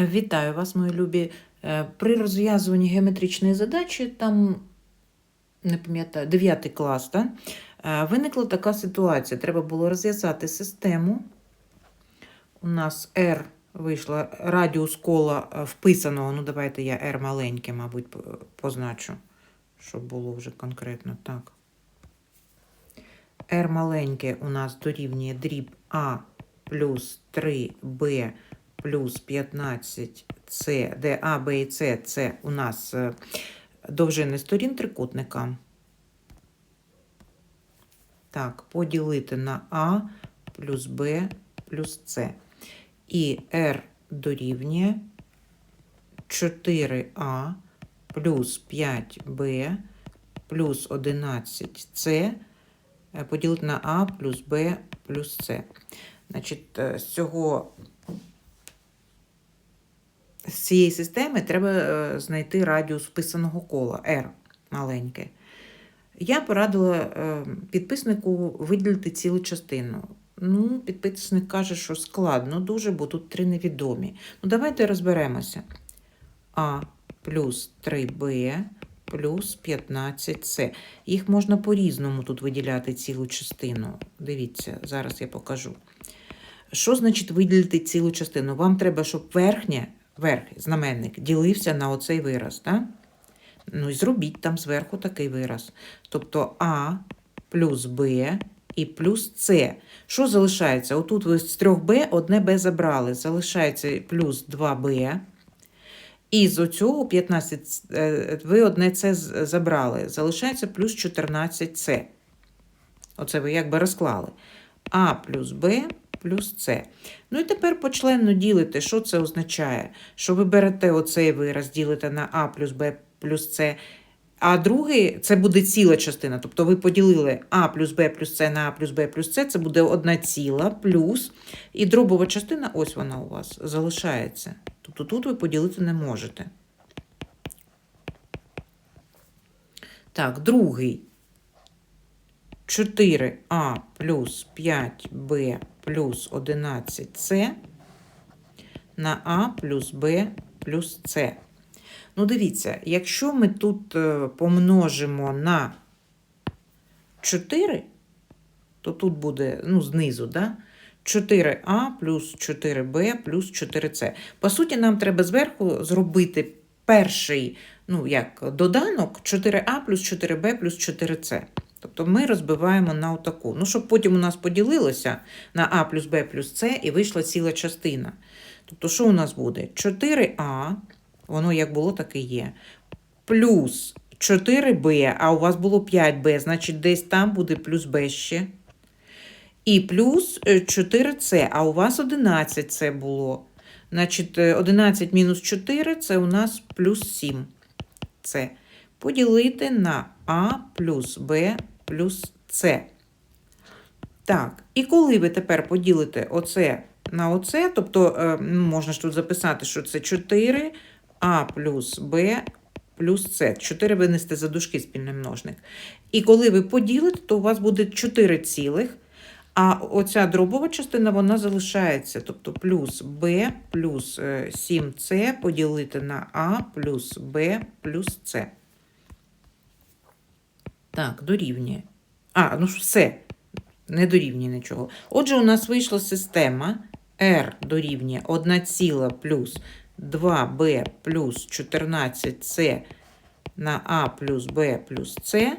Вітаю вас, мої любі. Е, При розв'язуванні геометричної задачі, там, не пам'ятаю, 9 клас, да? е, виникла така ситуація. Треба було розв'язати систему. У нас R вийшла радіус кола е, вписаного. Ну, давайте я R маленьке, мабуть, позначу, щоб було вже конкретно так. R маленьке у нас дорівнює дріб А плюс 3b плюс 15c, де А, Б і С це у нас е, довжини сторін трикутника. Так, поділити на А плюс Б плюс С. І R дорівнює 4А плюс 5Б плюс 11С е, поділити на А плюс Б плюс С. Значить, е, з цього з цієї системи треба е, знайти радіус вписаного кола R маленьке. Я порадила е, підписнику виділити цілу частину. Ну, підписник каже, що складно дуже, бо тут три невідомі. Ну, давайте розберемося. А плюс 3Б плюс 15С. Їх можна по-різному тут виділяти цілу частину. Дивіться, зараз я покажу. Що значить виділити цілу частину? Вам треба, щоб верхнє, верх, знаменник, ділився на оцей вираз. Так? Ну і зробіть там зверху такий вираз. Тобто А плюс Б і плюс С. Що залишається? Отут ви з 3Б одне Б забрали. Залишається плюс 2Б. І з оцього 15 е, ви одне С забрали. Залишається плюс 14С. Оце ви якби розклали. А плюс Б плюс С. Ну і тепер почленно ділите. Що це означає? Що ви берете оцей вираз, ділите на А плюс Б плюс С. А другий це буде ціла частина. Тобто ви поділили А плюс Б плюс С на А плюс Б плюс С, це буде одна ціла плюс. І дробова частина, ось вона у вас, залишається. Тобто тут ви поділити не можете. Так, другий. 4а плюс 5b плюс 11c на а плюс b плюс c. Ну, дивіться, якщо ми тут е, помножимо на 4, то тут буде, ну, знизу, да? 4а плюс 4b плюс 4c. По суті, нам треба зверху зробити перший, ну, як доданок 4а плюс 4b плюс 4c. Тобто ми розбиваємо на отаку. Ну, щоб потім у нас поділилося на а плюс b плюс c і вийшла ціла частина. Тобто, що у нас буде? 4а, воно як було, так і є. Плюс 4b, а у вас було 5b, значить десь там буде плюс b ще. І плюс е, 4c, а у вас 11c було. Значить, е, 11 мінус 4 це у нас плюс 7. Це поділити на А плюс Б плюс С. Так, і коли ви тепер поділите оце на оце, тобто е, можна ж тут записати, що це 4 А плюс Б плюс С. 4 винести за дужки спільний множник. І коли ви поділите, то у вас буде 4 цілих, а оця дробова частина вона залишається. Тобто плюс b плюс е, 7c поділити на a плюс b плюс c. Так, дорівнює. А, ну все, не дорівнює нічого. Отже, у нас вийшла система r дорівнює 1 ціла плюс 2b плюс 14c на a плюс b плюс c.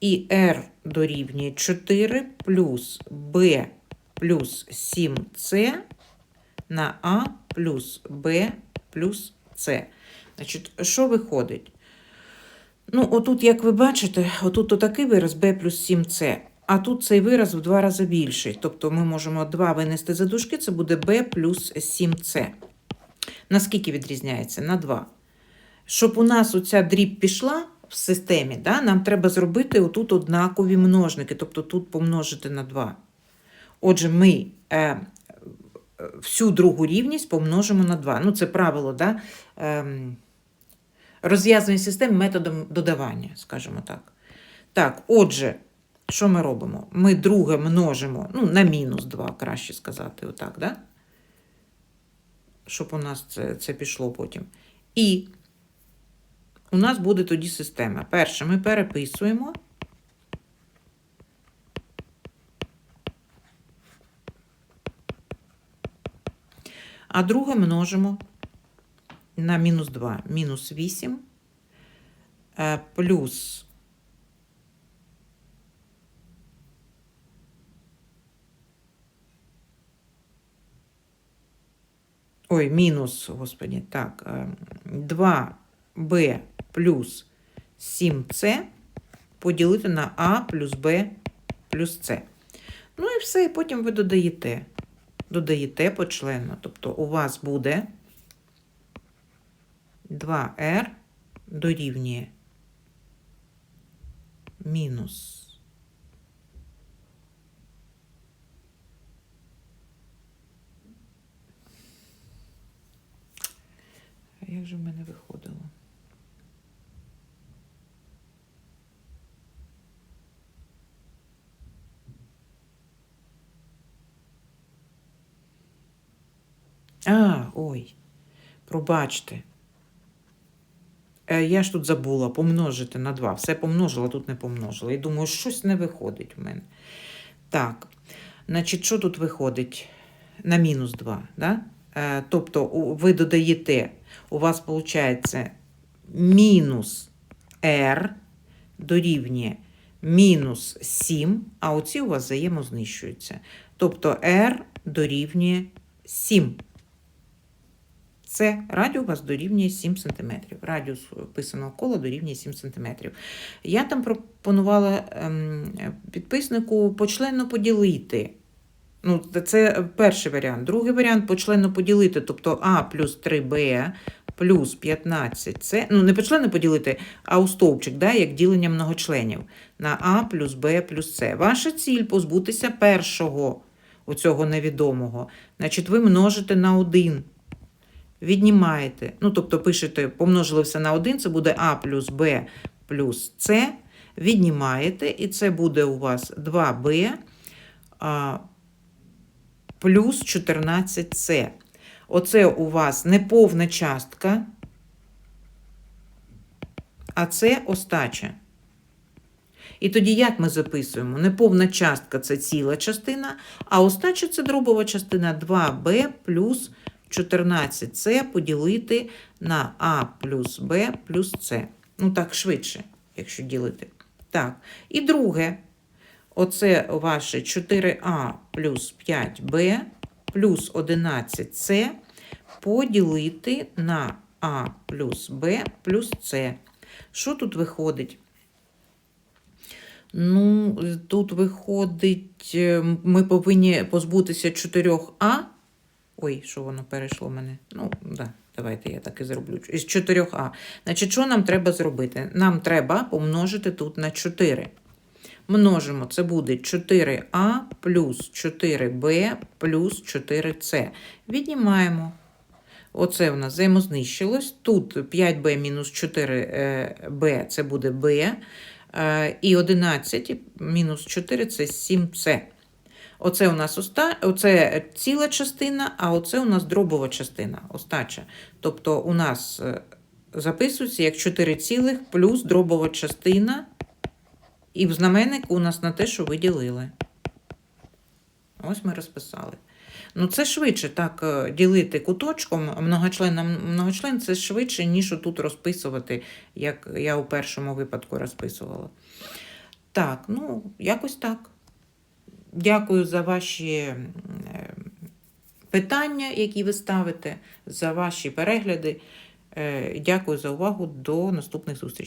І r дорівнює 4 плюс b плюс 7c на a плюс b плюс c. Значить, що виходить? Ну, отут, як ви бачите, отут отакий вираз b плюс 7c, а тут цей вираз в два рази більший. Тобто ми можемо 2 винести за дужки, це буде b плюс 7c. Наскільки відрізняється? На 2. Щоб у нас оця дріб пішла в системі, да, нам треба зробити отут однакові множники, тобто тут помножити на 2. Отже, ми е, е, всю другу рівність помножимо на 2. Ну, це правило, да? Ем, розв'язування систем методом додавання, скажімо так. Так, отже, що ми робимо? Ми друге множимо, ну, на мінус 2, краще сказати, отак, да? щоб у нас це, це пішло потім. І у нас буде тоді система. Перше, ми переписуємо. А друге множимо на мінус 2. Мінус 8 е, плюс Ой, мінус, господі, так, е, 2b плюс 7c поділити на а плюс b плюс c. Ну і все, і потім ви додаєте. Додаєте почленно. Тобто у вас буде 2r дорівнює мінус як же в мене виходило? А, ой, пробачте. Е, Я ж тут забула помножити на 2. Все помножила, тут не помножила. І думаю, щось не виходить в мене. Так, значить, що тут виходить? На мінус 2, да? Е, Тобто ви додаєте, у вас виходить мінус r дорівнює мінус 7, а оці у вас взаємознищуються. Тобто r дорівнює 7. Це радіус дорівнює 7 см. Радіус писаного кола дорівнює 7 см. Я там пропонувала ем, підписнику почленно поділити. Ну, це перший варіант. Другий варіант почленно поділити, тобто А плюс 3Б плюс 15 це, ну не почленно поділити, а у стовпчик, да, як ділення многочленів на А плюс Б плюс С. Ваша ціль позбутися першого оцього невідомого. Значить, ви множите на 1. Віднімаєте. Ну, тобто пишете, помножили все на 1, це буде А плюс Б плюс С. Віднімаєте, і це буде у вас 2Б плюс 14С. Оце у вас неповна частка, а це остача. І тоді як ми записуємо? Неповна частка це ціла частина, а остача це дробова частина 2b плюс 14c поділити на а плюс b плюс c. Ну так, швидше, якщо ділити. Так. І друге, оце ваше 4а плюс 5b плюс 11c поділити на а плюс b плюс c. Що тут виходить? Ну, тут виходить, е, ми повинні позбутися 4а. Ой, що воно перейшло мене? Ну, да, давайте я так і зроблю. Із 4а. Значить, що нам треба зробити? Нам треба помножити тут на 4. Множимо, це буде 4а плюс 4b плюс 4c. Віднімаємо. Оце у нас взаємознищилось. Тут 5b мінус 4b це буде b. Е, І 11 мінус 4 це 7c. Оце у нас оста... оце ціла частина, а оце у нас дробова частина, остача. Тобто у нас е, записується як 4 цілих плюс дробова частина. І в знаменнику у нас на те, що ви ділили. Ось ми розписали. Ну, це швидше так е, ділити куточком многочлен на многочлен, це швидше, ніж тут розписувати, як я у першому випадку розписувала. Так, ну, якось так. Дякую за ваші е, питання, які ви ставите, за ваші перегляди. Е, Дякую за увагу. До наступних зустрічей.